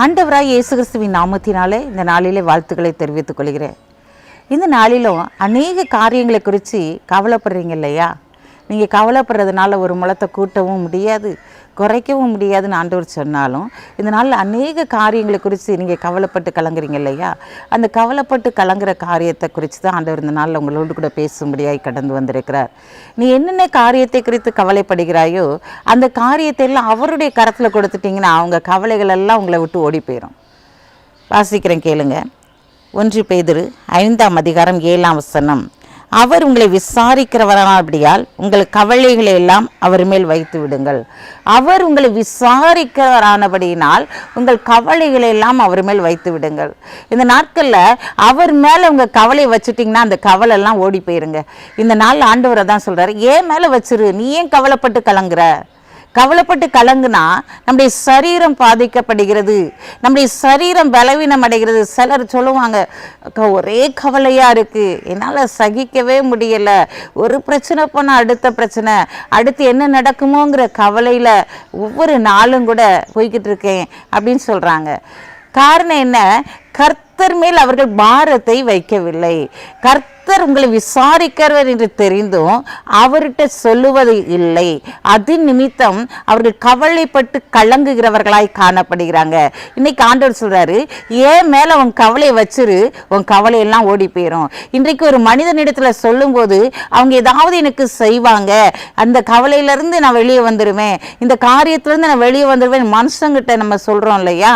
ஆண்டவராய் இயேசு கிறிஸ்துவின் நாமத்தினாலே இந்த நாளிலே வாழ்த்துக்களை தெரிவித்துக் கொள்கிறேன். இந்த நாளிலும் அநேக காரியங்களை குறித்து கவலைப்படுறீங்க இல்லையா? நீங்கள் கவலைப்படுறதுனால ஒரு முளத்தை கூட்டவும் முடியாது. குறைக்கவும் முடியாதுன்னு ஆண்டவர் சொன்னாலும் இந்த நாளில் அநேக காரியங்களை குறித்து நீங்கள் கவலைப்பட்டு கலங்குறீங்க இல்லையா? அந்த கவலைப்பட்டு கலங்குற காரியத்தை குறித்து தான் ஆண்டவர் இந்த நாளில் உங்களோடு கூட பேசும்படியாய் கடந்து வந்திருக்கிறார். நீ என்னென்ன காரியத்தை குறித்து கவலைப்படுகிறாயோ அந்த காரியத்தை எல்லாம் அவருடைய கரத்தில் கொடுத்துட்டிங்கன்னா அவங்க கவலைகள் எல்லாம் உங்களை விட்டு ஓடி போயிடும் வாசிக்கிறேன் கேளுங்க. ஒன்று பேதிரு ஐந்தாம் அதிகாரம் ஏழாம் வசனம். அவர் உங்களை விசாரிக்கிறவரானபடியால் உங்கள் கவலைகளை எல்லாம் அவர் மேல் வைத்து விடுங்கள். அவர் உங்களை விசாரிக்கிறவரானபடியினால் உங்கள் கவலைகளை எல்லாம் அவர் மேல் வைத்து விடுங்கள். இந்த நாட்களில் அவர் மேலே உங்கள் கவலையை வச்சுட்டிங்கன்னா அந்த கவலை எல்லாம் ஓடி போயிருங்க. இந்த நாள் ஆண்டவரை தான் சொல்கிறார் ஏன் மேலே வச்சிரு? நீ ஏன் கவலைப்பட்டு கலங்குற? கவலைப்பட்டு கலங்குனா நம்முடைய சரீரம் பாதிக்கப்படுகிறது. நம்முடைய சரீரம் பலவீனம் அடைகிறது. சிலர் சொல்லுவாங்க ஒரே கவலையாக இருக்குது என்னால் சகிக்கவே முடியலை. ஒரு பிரச்சனை போனால் அடுத்த பிரச்சனை. அடுத்து என்ன நடக்குமோங்கிற கவலையில் ஒவ்வொரு நாளும் கூட போய்கிட்டு இருக்கேன் அப்படின்னு சொல்கிறாங்க காரணம் என்ன? கர்த்தர் மேல் அவர்கள் பாரத்தை வைக்கவில்லை. கர்த்தர் உங்களை விசாரிக்கிறவர் என்று தெரிந்தும் அவர்கிட்ட சொல்லுவது இல்லை. அது நிமித்தம் அவர்கள் கவலைப்பட்டு கலங்குகிறவர்களாய் காணப்படுகிறாங்க. இன்னைக்கு ஆண்டவர் சொல்றாரு ஏன் மேல உன் கவலையை வச்சிரு உன் கவலையெல்லாம் ஓடி போயிடும் இன்றைக்கு ஒரு மனிதனிடத்துல சொல்லும்போது அவங்க ஏதாவது எனக்கு செய்வாங்க. அந்த கவலையிலிருந்து நான் வெளியே வந்துடுவேன் இந்த காரியத்திலேருந்து நான் வெளியே வந்துடுவேன் மனுஷங்கிட்ட நம்ம சொல்றோம் இல்லையா?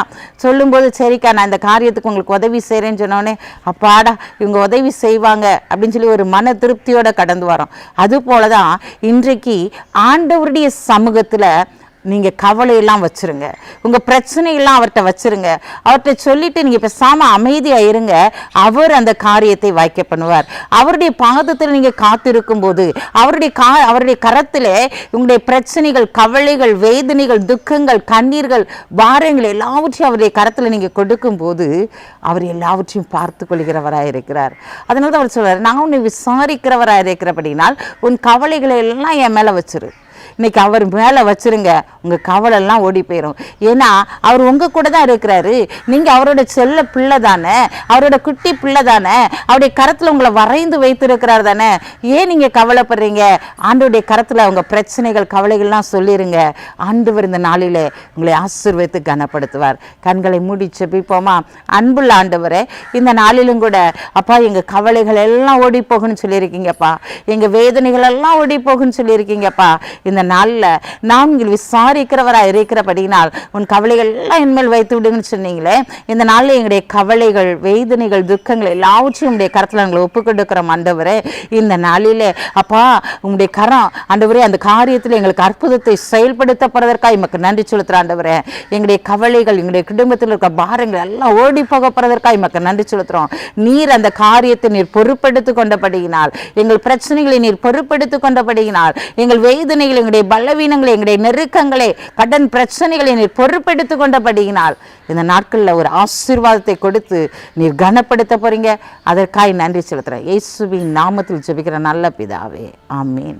சொல்லும்போது சரிக்கா நான் இந்த காரியத்துக்கு உங்களுக்கு உதவி செய்கிறேன்னு சொன்னோடனே அப்பாடா இவங்க உதவி செய்வாங்க. அப்படின்னு சொல்லி ஒரு மன திருப்தியோட கடந்து வரோம். அது போல தான் இன்றைக்கு ஆண்டவருடைய சமூகத்தில் நீங்கள் கவலையெல்லாம் வச்சுருங்க. உங்கள் பிரச்சனையெல்லாம் அவர்கிட்ட வச்சுருங்க. அவர்கிட்ட சொல்லிட்டு நீங்கள் பேசாமல் அமைதியாக இருங்க. அவர் அந்த காரியத்தை வாய்க்க பண்ணுவார். அவருடைய பாதத்தில் நீங்கள் காத்திருக்கும் போது அவருடைய கா அவருடைய கரத்தில் உங்களுடைய பிரச்சனைகள் கவலைகள் வேதனைகள் துக்கங்கள் கண்ணீர்கள் பாரங்கள் எல்லாவற்றையும் அவருடைய கரத்தில் நீங்கள் கொடுக்கும்போது அவர் எல்லாவற்றையும் பார்த்து கொள்கிறவராக இருக்கிறார். அதனால தான் அவர் சொல்கிறார் நான் உன்னை விசாரிக்கிறவராக இருக்கிறபடினால் உன் கவலைகளை எல்லாம் என் மேலே வச்சிரு. இன்னைக்கு அவர் மேலே வச்சிருங்க. உங்கள் கவலைலாம் ஓடி போயிடும் ஏன்னா அவர் உங்கள் கூட தான் இருக்கிறாரு. நீங்கள் அவரோட செல்ல பிள்ளை தானே? அவரோட குட்டி பிள்ளை தானே? அவருடைய கரத்தில் உங்களை வரைந்து வைத்திருக்கிறார் தானே? ஏன் நீங்கள் கவலைப்படுறீங்க? ஆண்டோடைய கரத்தில் அவங்க பிரச்சனைகள் கவலைகள்லாம் சொல்லிடுங்க ஆண்டவர் இந்த நாளில் உங்களை ஆசிர்வதித்து கனப்படுத்துவார். கண்களை மூடி செபிப்போமா அன்புள்ள ஆண்டவரே இந்த நாளிலும் கூட அப்பா எங்கள் கவலைகள் எல்லாம் ஓடி போகுன்னு சொல்லியிருக்கீங்கப்பா. எங்கள் வேதனைகள் எல்லாம் ஓடி போகுன்னு சொல்லியிருக்கீங்கப்பா. இந்த நாளில் நான் உங்கள் விசாரிக்கிறவராக இருக்கிறபடினால் உன் கவலைகள் எல்லாம் என்மேல் வைத்து விடுங்கன்னு சொன்னீங்களே. இந்த நாளில் எங்களுடைய கவலைகள் வேதனைகள் துக்கங்கள் எல்லாவற்றையும் உங்களுடைய கரத்தில் எங்களை ஒப்புக்கொடுக்கிறோம் ஆண்டவரே. இந்த நாளில் அப்பா உங்களுடைய கரம் ஆண்டவரே அந்த காரியத்தில் எங்களுக்கு அற்புதத்தை செயல்படுத்தப்படுவதற்காக எமக்கு நன்றி செலுத்துகிற ஆண்டவரே. எங்களுடைய கவலைகள் எங்களுடைய குடும்பத்தில் இருக்க பாரங்கள் எல்லாம் ஓடி போகப்படுறதற்காக எமக்கு நன்றி செலுத்துகிறோம் நீர் அந்த காரியத்தை நீர் பொறுப்பெடுத்து கொண்டபடியினால் எங்கள் பிரச்சனைகளை நீர் பொறுப்பெடுத்து கொண்டபடியினால் எங்கள் வேதனைகள் எங்களுடைய பலவீனங்களை எங்களுடைய நெருக்கங்களை கடன் பிரச்சனைகளை நீர் பொறுப்பெடுத்து கொண்டபடியினால் இந்த நாட்களில் ஒரு ஆசீர்வாதத்தை கொடுத்து நீர் கனப்படுத்த போறீங்க. அதற்காக நன்றி செலுத்துகிறேன் இயேசுவின் நாமத்தில் ஜெபிக்கிற நல்ல பிதாவே. ஆமீன்.